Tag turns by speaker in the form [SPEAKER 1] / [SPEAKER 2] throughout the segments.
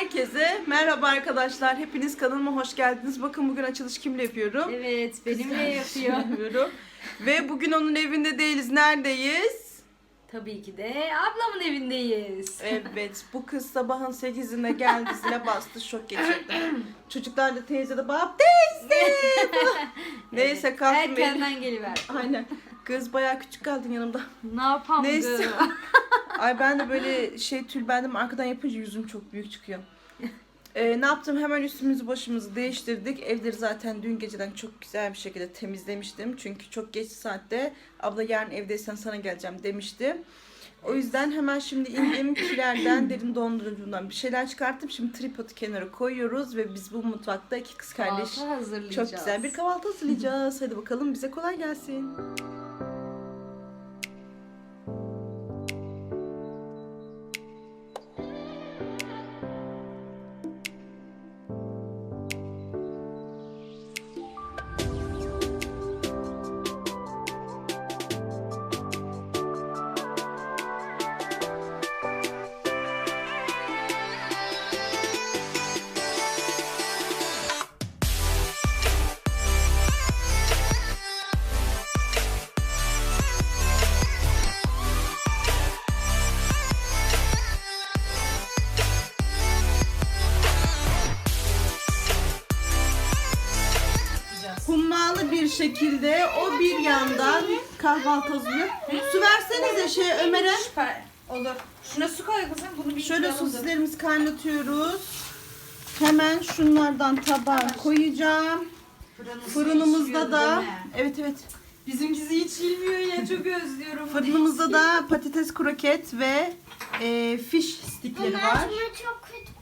[SPEAKER 1] herkese merhaba arkadaşlar. Hepiniz kanalıma hoş geldiniz. Bakın bugün açılış kimle yapıyorum?
[SPEAKER 2] Evet benimle yapıyor.
[SPEAKER 1] Yapıyorum. Ve bugün onun evinde değiliz. Neredeyiz?
[SPEAKER 2] Tabii ki de ablamın evindeyiz.
[SPEAKER 1] Evet. Bu kız sabahın 8'inde geldi zile bastı. Şok geçirdim. Çocuklar da teyze de bab teyze. Neyse kalktım. elim-
[SPEAKER 2] Erkenden geliver.
[SPEAKER 1] Aynen. Kız bayağı küçük kaldın yanımda.
[SPEAKER 2] Ne yapalım
[SPEAKER 1] Neyse. Ay ben de böyle şey tülbendim arkadan yapınca yüzüm çok büyük çıkıyor. Ee, ne yaptım? Hemen üstümüzü başımızı değiştirdik. Evleri zaten dün geceden çok güzel bir şekilde temizlemiştim. Çünkü çok geç saatte abla yarın evdeysen sana geleceğim demişti. O yüzden hemen şimdi indim kilerden derin dondurucumdan bir şeyler çıkarttım. Şimdi tripodu kenara koyuyoruz ve biz bu mutfakta iki kız kardeş çok güzel bir kahvaltı hazırlayacağız. Hadi bakalım bize kolay gelsin. Şekilde o bir yandan kahvaltı hazırlıyor. Su versenize şey Ömer'e.
[SPEAKER 2] Süper. Olur. Şuna su koy kızım. Bunu bir
[SPEAKER 1] Şöyle
[SPEAKER 2] yıkayalım dur.
[SPEAKER 1] sosislerimizi kaynatıyoruz. Hemen şunlardan tabağa koyacağım.
[SPEAKER 2] Fırınımız
[SPEAKER 1] Fırınımızda da evet evet.
[SPEAKER 2] Bizimkisi hiç bilmiyor ya çok özlüyorum.
[SPEAKER 1] Fırınımızda da patates kroket ve e, fish stickleri var.
[SPEAKER 3] Bunlar çok kötü.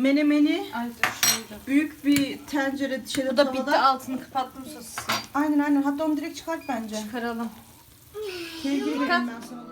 [SPEAKER 1] Menemeni
[SPEAKER 2] Ay dur şurada.
[SPEAKER 1] büyük bir tencere şeyde
[SPEAKER 2] Bu da
[SPEAKER 1] tavada.
[SPEAKER 2] bitti altını kapattım sosisi.
[SPEAKER 1] Aynen aynen. Hatta onu direkt çıkart bence.
[SPEAKER 2] Çıkaralım.
[SPEAKER 1] Vereyim ben sana.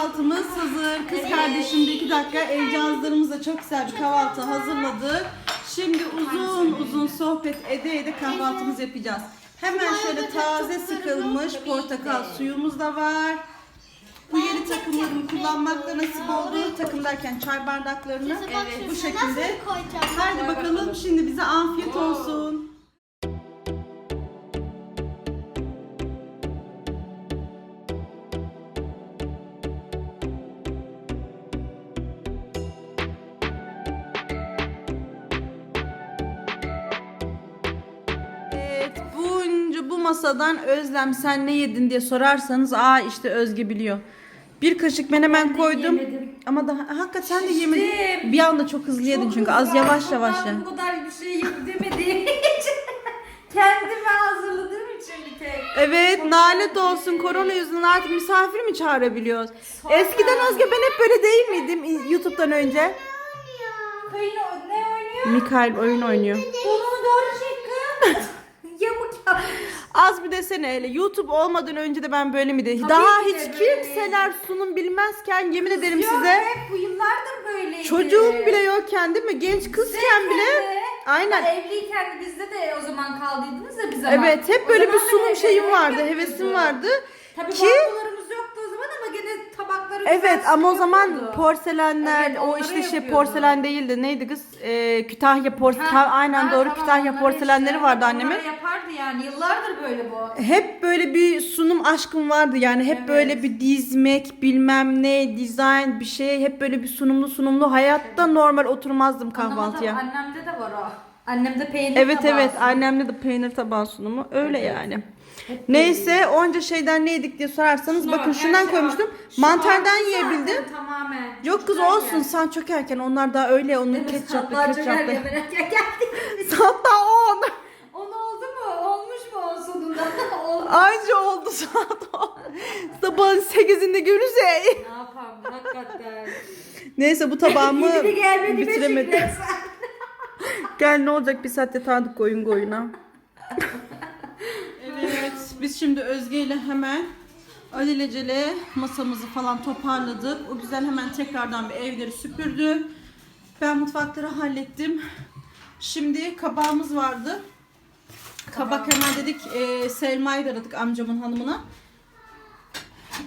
[SPEAKER 1] Kahvaltımız hazır. Kız kardeşim de iki dakika evcazlarımızla çok güzel bir kahvaltı hazırladı. Şimdi uzun uzun sohbet ede ede kahvaltımızı yapacağız. Hemen şöyle taze sıkılmış portakal suyumuz da var. Bu yeni takımlarımı kullanmakta nasip oldu. Takım derken çay bardaklarını bu şekilde. Haydi bakalım şimdi bize afiyet olsun. Evet, bunca bu masadan Özlem sen ne yedin diye sorarsanız aa işte Özge biliyor. Bir kaşık menemen koydum. Ama daha hakikaten de yemedin. Bir anda çok hızlı yedin çünkü az yavaş yavaş ye.
[SPEAKER 2] Ben bu kadar bir şey demediğim için kendime hazırladığım için bir tek.
[SPEAKER 1] Evet, nalet olsun. Korona yüzünden artık misafir mi çağırabiliyoruz? Eskiden Özge ben hep böyle değil miydim YouTube'dan önce?
[SPEAKER 2] Kayın o- ne oynuyor?
[SPEAKER 1] Mikael oyun oynuyor.
[SPEAKER 2] Kolumu doğru çek kız. Yamuk.
[SPEAKER 1] Az bir desene hele. YouTube olmadan önce de ben böyle miydi?
[SPEAKER 2] Tabii
[SPEAKER 1] Daha
[SPEAKER 2] ki de
[SPEAKER 1] hiç
[SPEAKER 2] böyleydi.
[SPEAKER 1] kimseler sunum bilmezken yemin ederim
[SPEAKER 2] Yok,
[SPEAKER 1] size.
[SPEAKER 2] hep bu yıllardır böyleydi.
[SPEAKER 1] Çocuğum bile yokken değil mi? Genç kızken bile. Aynen.
[SPEAKER 2] Aynen. Evliyken de bizde de o zaman kaldıydınız ya bir zaman.
[SPEAKER 1] Evet hep
[SPEAKER 2] O
[SPEAKER 1] böyle bir
[SPEAKER 2] zaman da
[SPEAKER 1] sunum
[SPEAKER 2] hep
[SPEAKER 1] şeyim vardı, hevesim vardı.
[SPEAKER 2] Tabii
[SPEAKER 1] Ki-
[SPEAKER 2] balkolarımız yoktu o zaman ama tabakları
[SPEAKER 1] Evet
[SPEAKER 2] güzel
[SPEAKER 1] ama o zaman
[SPEAKER 2] yapıyordu.
[SPEAKER 1] porselenler,
[SPEAKER 2] Evet,
[SPEAKER 1] o
[SPEAKER 2] onları
[SPEAKER 1] işte şey
[SPEAKER 2] yapıyordu.
[SPEAKER 1] porselen değildi. Neydi kız? Ee, Kütahya porselen.
[SPEAKER 2] Ha,
[SPEAKER 1] aynen
[SPEAKER 2] ha,
[SPEAKER 1] doğru
[SPEAKER 2] tamam,
[SPEAKER 1] Kütahya
[SPEAKER 2] onları
[SPEAKER 1] porselenleri
[SPEAKER 2] işte,
[SPEAKER 1] vardı
[SPEAKER 2] onları
[SPEAKER 1] annemin.
[SPEAKER 2] yapardı yani yıllardır böyle bu.
[SPEAKER 1] Hep böyle bir sunum aşkım vardı yani hep
[SPEAKER 2] Evet.
[SPEAKER 1] böyle bir dizmek bilmem ne dizayn bir şey hep böyle bir sunumlu sunumlu hayatta normal oturmazdım kahvaltıya.
[SPEAKER 2] Annemde, annemde de var o. Annemde peynir
[SPEAKER 1] Evet
[SPEAKER 2] tabağı
[SPEAKER 1] evet
[SPEAKER 2] sunuyor.
[SPEAKER 1] annemde de peynir tabağı sunumu öyle yani. Neyse onca şeyden ne yedik diye sorarsanız
[SPEAKER 2] Şuna
[SPEAKER 1] bakın
[SPEAKER 2] bak, her
[SPEAKER 1] şundan
[SPEAKER 2] şey
[SPEAKER 1] koymuştum.
[SPEAKER 2] var. Şu
[SPEAKER 1] Mantardan yiyebildim.
[SPEAKER 2] Tamamen.
[SPEAKER 1] Yok kız
[SPEAKER 2] Çocuklar
[SPEAKER 1] olsun
[SPEAKER 2] yer.
[SPEAKER 1] sen çok erken onlar daha öyle onun
[SPEAKER 2] mi?
[SPEAKER 1] ketçaplı ketçaplı.
[SPEAKER 2] erken merak geldi.
[SPEAKER 1] Hatta on.
[SPEAKER 2] On oldu mu? Olmuş mu on sonunda? Oldu.
[SPEAKER 1] Anca oldu saat on. Sabahın sekizinde görürse.
[SPEAKER 2] ne yapalım hakikaten.
[SPEAKER 1] Neyse bu tabağımı
[SPEAKER 2] gelmedi
[SPEAKER 1] bitiremedim. Gel ne olacak bir saatte tanıdık koyun koyuna. evet biz şimdi Özge ile hemen alelacele masamızı falan toparladık. O güzel hemen tekrardan bir evleri süpürdü. Ben mutfakları hallettim. Şimdi kabağımız vardı. Kabak hemen dedik e, Selma'yı da aradık amcamın hanımına.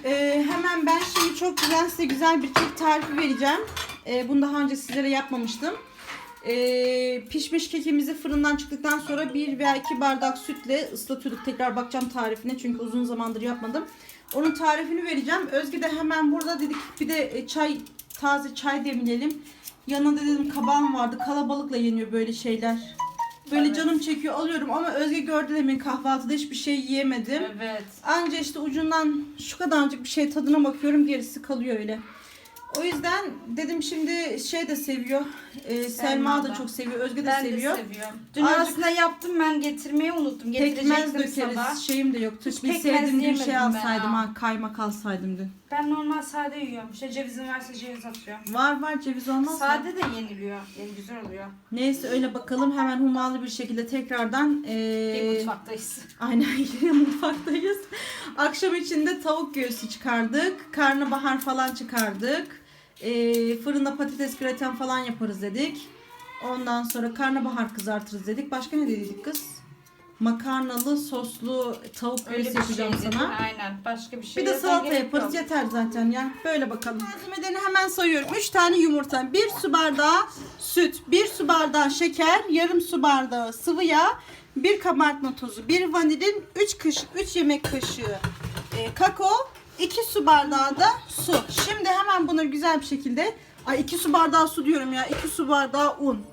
[SPEAKER 1] E, hemen ben şimdi çok güzel size güzel bir kek tarifi vereceğim. E, bunu daha önce sizlere yapmamıştım. E, pişmiş kekimizi fırından çıktıktan sonra bir veya iki bardak sütle ıslatıyorduk. Tekrar bakacağım tarifine çünkü uzun zamandır yapmadım. Onun tarifini vereceğim. Özge de hemen burada dedik bir de e, çay taze çay demleyelim. Yanında dedim kabağım vardı. Kalabalıkla yeniyor böyle şeyler. Böyle canım çekiyor alıyorum ama Özge gördü demin kahvaltıda hiçbir şey yiyemedim.
[SPEAKER 2] Evet.
[SPEAKER 1] Anca işte ucundan şu kadarcık bir şey tadına bakıyorum gerisi kalıyor öyle. O yüzden dedim şimdi şey de seviyor. e, Selma, da
[SPEAKER 2] da.
[SPEAKER 1] çok seviyor. Özge de
[SPEAKER 2] Ben
[SPEAKER 1] seviyor.
[SPEAKER 2] de seviyorum. Dün
[SPEAKER 1] Azıcık-
[SPEAKER 2] aslında yaptım ben getirmeyi unuttum.
[SPEAKER 1] Pekmez
[SPEAKER 2] Getirecektim
[SPEAKER 1] dökeriz.
[SPEAKER 2] sabah.
[SPEAKER 1] Şeyim de yoktu.
[SPEAKER 2] Hiç
[SPEAKER 1] Bir
[SPEAKER 2] pekmez
[SPEAKER 1] sevdiğim bir şey
[SPEAKER 2] ben
[SPEAKER 1] alsaydım
[SPEAKER 2] ha.
[SPEAKER 1] ha. Kaymak alsaydım dün.
[SPEAKER 2] Ben normal sade yiyorum. İşte cevizin varsa ceviz atıyorum.
[SPEAKER 1] Var var ceviz olmaz mı?
[SPEAKER 2] Sade de yeniliyor. Yani güzel oluyor.
[SPEAKER 1] Neyse öyle bakalım hemen hummalı bir şekilde tekrardan e,
[SPEAKER 2] Bir mutfaktayız.
[SPEAKER 1] Aynen yine mutfaktayız. Akşam içinde tavuk göğsü çıkardık. Karnabahar falan çıkardık. Ee, fırında patates graten falan yaparız dedik. Ondan sonra karnabahar kızartırız dedik. Başka ne dedik kız? Makarnalı soslu tavuk
[SPEAKER 2] Öyle
[SPEAKER 1] göğsü
[SPEAKER 2] bir
[SPEAKER 1] yapacağım
[SPEAKER 2] şey
[SPEAKER 1] sana.
[SPEAKER 2] Aynen. Başka bir şey
[SPEAKER 1] Bir de salata
[SPEAKER 2] gerek
[SPEAKER 1] yaparız
[SPEAKER 2] yok.
[SPEAKER 1] yeter zaten ya. Böyle bakalım. Malzemelerini hemen sayıyorum. 3 tane yumurta, 1 su bardağı süt, 1 su bardağı şeker, yarım su bardağı sıvı yağ, 1 kabartma tozu, 1 vanilin, 3 kaşık 3 yemek kaşığı e, kakao, 2 su bardağı da su. Şimdi hemen bunu güzel bir şekilde Ay 2 su bardağı su diyorum ya. 2 su bardağı un.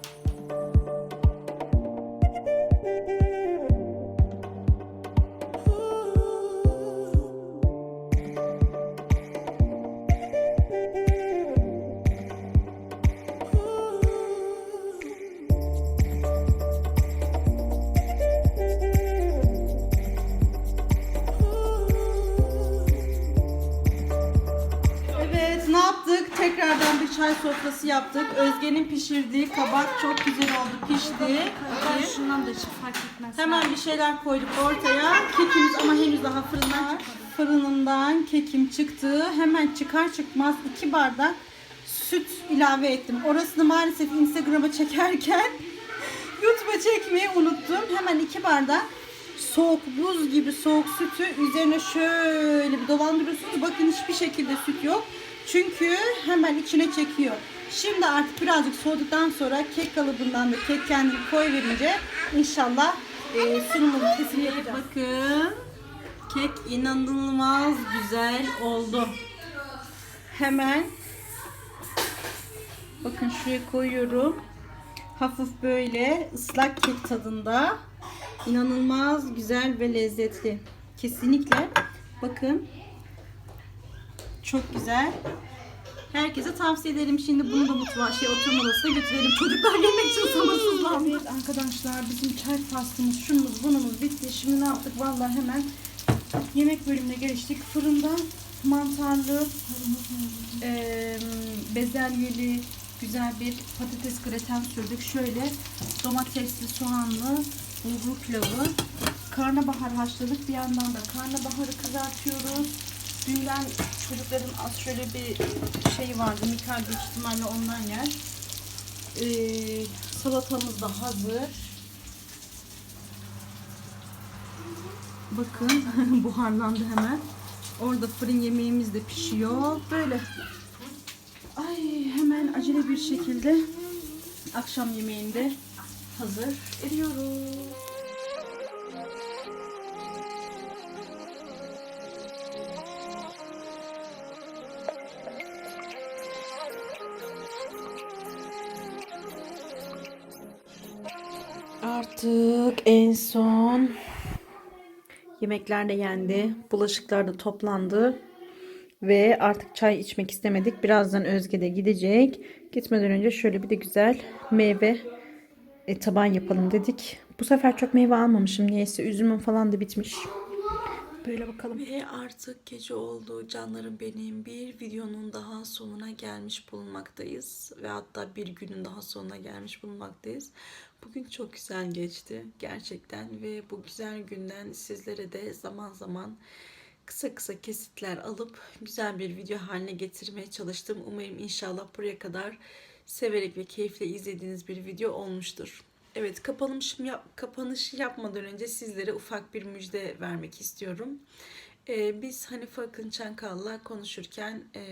[SPEAKER 1] Tekrardan bir çay sofrası yaptık. Özge'nin pişirdiği kabak çok güzel oldu. Pişti.
[SPEAKER 2] Ben şundan da hiç fark etmez.
[SPEAKER 1] Hemen bir şeyler koyduk ortaya. Kekimiz ama henüz daha fırından Fırınımdan kekim çıktı. Hemen çıkar çıkmaz iki bardak süt ilave ettim. Orasını maalesef Instagram'a çekerken YouTube'a çekmeyi unuttum. Hemen iki bardak soğuk buz gibi soğuk sütü üzerine şöyle bir dolandırıyorsunuz. Bakın hiçbir şekilde süt yok. Çünkü hemen içine çekiyor. Şimdi artık birazcık soğuduktan sonra kek kalıbından da kek kendini koy verince inşallah e, sunumunu kesin yapacağız. Bakın kek inanılmaz güzel oldu. Hemen bakın şuraya koyuyorum. Hafif böyle ıslak kek tadında. İnanılmaz güzel ve lezzetli. Kesinlikle. Bakın. Çok güzel. Herkese tavsiye ederim. Şimdi bunu da mutfağa şey oturma odasına götürelim. Çocuklar yemek için sabırsızlandı. Evet arkadaşlar bizim çay faslımız şunumuz bunumuz bitti. Şimdi ne yaptık? Vallahi hemen yemek bölümüne geçtik. Fırında mantarlı, eee, bezelyeli güzel bir patates graten sürdük. Şöyle domatesli, soğanlı bulgur pilavı. Karnabahar haşladık. Bir yandan da karnabaharı kızartıyoruz. Dünden çocukların az şöyle bir şey vardı. Mikal büyük ihtimalle ondan yer. Ee, salatamız da hazır. Bakın buharlandı hemen. Orada fırın yemeğimiz de pişiyor. Böyle. Ay hemen acele bir şekilde akşam yemeğinde hazır ediyoruz. Artık en son yemekler de yendi. Bulaşıklar da toplandı. Ve artık çay içmek istemedik. Birazdan Özge de gidecek. Gitmeden önce şöyle bir de güzel meyve e, taban yapalım dedik. Bu sefer çok meyve almamışım. Niyeyse üzümüm falan da bitmiş. Böyle bakalım. Ve artık gece oldu canlarım benim. Bir videonun daha sonuna gelmiş bulunmaktayız. Ve hatta bir günün daha sonuna gelmiş bulunmaktayız. Bugün çok güzel geçti gerçekten. Ve bu güzel günden sizlere de zaman zaman kısa kısa kesitler alıp güzel bir video haline getirmeye çalıştım. Umarım inşallah buraya kadar severek ve keyifle izlediğiniz bir video olmuştur. Evet kapanışım yap, kapanışı yapmadan önce sizlere ufak bir müjde vermek istiyorum. Ee, biz Hanife Akın Çankal'la konuşurken ee,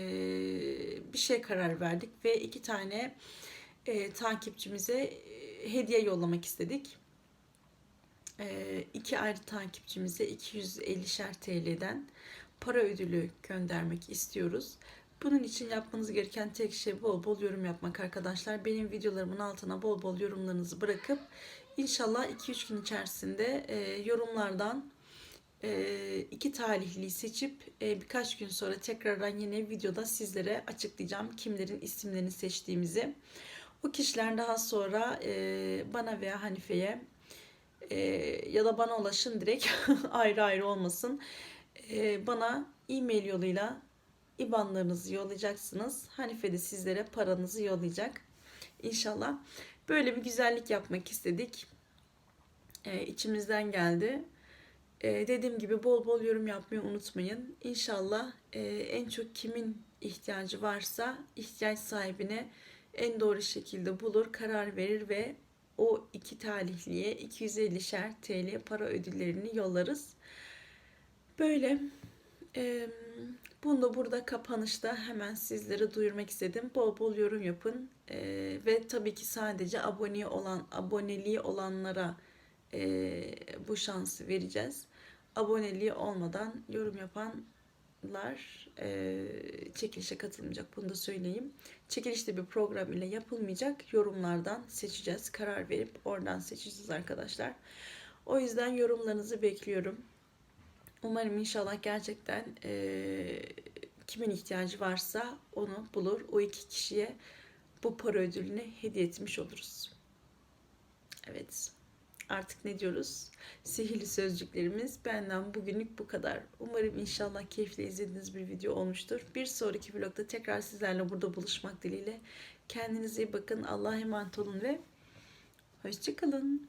[SPEAKER 1] bir şey karar verdik ve iki tane ee, takipçimize ee, hediye yollamak istedik. Ee, iki ayrı takipçimize 250'şer TL'den para ödülü göndermek istiyoruz. Bunun için yapmanız gereken tek şey bol bol yorum yapmak arkadaşlar. Benim videolarımın altına bol bol yorumlarınızı bırakıp inşallah 2-3 gün içerisinde e, yorumlardan e, iki talihliyi seçip e, birkaç gün sonra tekrardan yine videoda sizlere açıklayacağım kimlerin isimlerini seçtiğimizi. O kişiler daha sonra e, bana veya Hanife'ye e, ya da bana ulaşın direkt ayrı ayrı olmasın. E, bana e-mail yoluyla IBAN'larınızı yollayacaksınız. Hanife de sizlere paranızı yollayacak. İnşallah. Böyle bir güzellik yapmak istedik. E, içimizden geldi. E, dediğim gibi bol bol yorum yapmayı unutmayın. İnşallah e, en çok kimin ihtiyacı varsa ihtiyaç sahibine en doğru şekilde bulur, karar verir ve o iki talihliye 250'şer TL para ödüllerini yollarız. Böyle e, bunu da burada kapanışta hemen sizlere duyurmak istedim. Bol bol yorum yapın E, ve tabii ki sadece abone olan aboneliği olanlara e, bu şansı vereceğiz. Aboneliği olmadan yorum yapan e, çekilişe katılmayacak. Bunu da söyleyeyim. Çekilişte bir program ile yapılmayacak. Yorumlardan seçeceğiz. Karar verip oradan seçeceğiz arkadaşlar. O yüzden yorumlarınızı bekliyorum. Umarım inşallah gerçekten e, kimin ihtiyacı varsa onu bulur. O iki kişiye bu para ödülünü hediye etmiş oluruz. Evet. Artık ne diyoruz? Sihirli sözcüklerimiz benden bugünlük bu kadar. Umarım inşallah keyifle izlediğiniz bir video olmuştur. Bir sonraki vlogda tekrar sizlerle burada buluşmak dileğiyle. Kendinize iyi bakın. Allah'a emanet olun ve hoşçakalın.